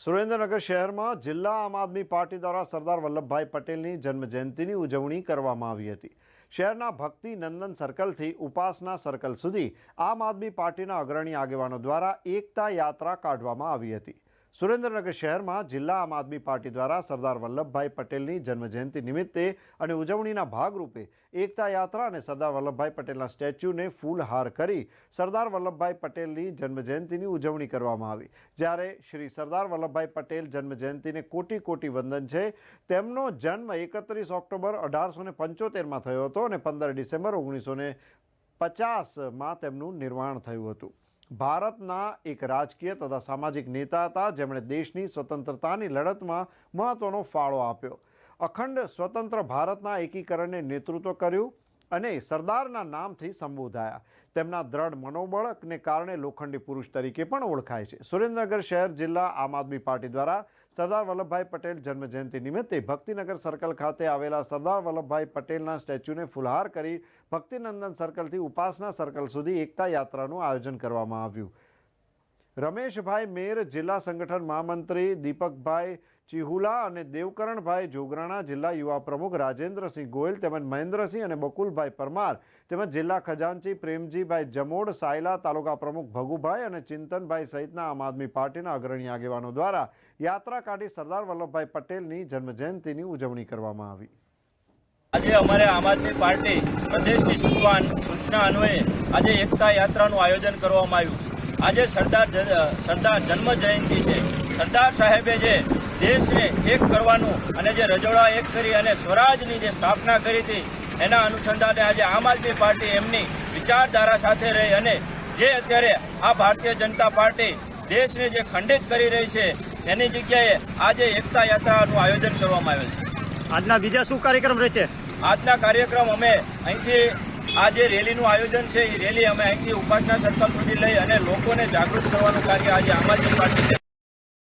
સુરેન્દ્રનગર શહેરમાં જિલ્લા આમ આદમી પાર્ટી દ્વારા સરદાર વલ્લભભાઈ પટેલની જન્મજયંતિની ઉજવણી કરવામાં આવી હતી. શહેરના ભક્તિ નંદન સર્કલથી ઉપાસના સર્કલ સુધી આમ આદમી પાર્ટીના અગ્રણી આગેવાનો દ્વારા એકતા યાત્રા કાઢવામાં આવી હતી. સુરેન્દ્રનગર શહેરમાં જિલ્લા આમ આદમી પાર્ટી દ્વારા સરદાર વલ્લભભાઈ પટેલની જન્મજયંતિ નિમિત્તે અને ઉજવણીના ભાગરૂપે એકતા યાત્રા અને સરદાર વલ્લભભાઈ પટેલના સ્ટેચ્યુને ફૂલહાર કરી સરદાર વલ્લભભાઈ પટેલની જન્મજયંતિની ઉજવણી કરવામાં આવી. જ્યારે શ્રી સરદાર વલ્લભભાઈ પટેલ જન્મજયંતિને કોટી કોટી વંદન છે, તેમનો જન્મ એકત્રીસ ઓક્ટોબર અઢારસો ને પંચોતેરમાં થયો હતો અને પંદર ડિસેમ્બર ઓગણીસો ને પચાસમાં તેમનું નિર્માણ થયું હતું. ભારતના એક રાજકીય તથા સામાજિક નેતા હતા. જેમણે દેશની સ્વતંત્રતાની લડતમાં મહત્વનો ફાળો આપ્યો. અખંડ સ્વતંત્ર ભારતના એકીકરણને નેતૃત્વ કર્યું. અને સરદારના નામથી સંબોધાયા. તેમના દ્રઢ મનોબળને કારણે લોખંડી પુરુષ તરીકે પણ ઓળખાય છે. સુરેન્દ્રનગર શહેર જિલ્લા આમ આદમી પાર્ટી દ્વારા સરદાર વલ્લભભાઈ પટેલ જન્મજયંતિ નિમિત્તે ભક્તિનગર સર્કલ ખાતે આવેલા સરદાર વલ્લભભાઈ પટેલના સ્ટેચ્યુને ફુલહાર કરી ભક્તિનંદન સર્કલથી ઉપાસના સર્કલ સુધી એકતા યાત્રાનું આયોજન કરવામાં આવ્યું. રમેશભાઈ મેર જિલ્લા સંગઠન મહામંત્રી, દીપકભાઈ ચિહુલા અને દેવકરણભાઈ જોગરાણા જિલ્લા યુવા પ્રમુખ રાજેન્દ્રસિંહ ગોયલ તેમજ મહેન્દ્રસિંહ અને બકુલભાઈ પરમાર તેમજ જિલ્લા ખજાનચી પ્રેમજીભાઈ જમોડ, સાયલા તાલુકા પ્રમુખ ભગુભાઈ અને ચિંતનભાઈ સહિતના આમ આદમી પાર્ટીના અગ્રણી આગેવાનો દ્વારા યાત્રા કાઢી સરદાર વલ્લભભાઈ પટેલની જન્મજયંતિની ઉજવણી કરવામાં આવી. આજે અમારે આમ આદમી પાર્ટી પ્રદેશની અન્વયે આજે એકતા યાત્રાનું આયોજન કરવામાં આવ્યું. આજે સરદાર સરદાર જન્મ જયંતિ છે. સરદાર સાહેબે જે દેશને એક કરવાનું અને જે રજોડા એક કરી અને સ્વરાજની જે સ્થાપના કરી હતી એના અનુસંધાને આજે આમ આદમી પાર્ટી એમની વિચારધારા સાથે રહી અને જે અત્યારે આ ભારતીય જનતા પાર્ટી દેશને જે ખંડિત કરી રહી છે એની જગ્યાએ આજે એકતા યાત્રાનું આયોજન કરવામાં આવેલ છે. આજના બીજા શું કાર્યક્રમ રહેશે? આજના કાર્યક્રમ અમે અહીંથી આ જે રેલીનું આયોજન છે, એ રેલી અમે અહીંથી ઉપાસના સર્કલ સુધી લઈ અને લોકોને જાગૃત કરવાનું કાર્ય આજે આમ આદમી પાર્ટી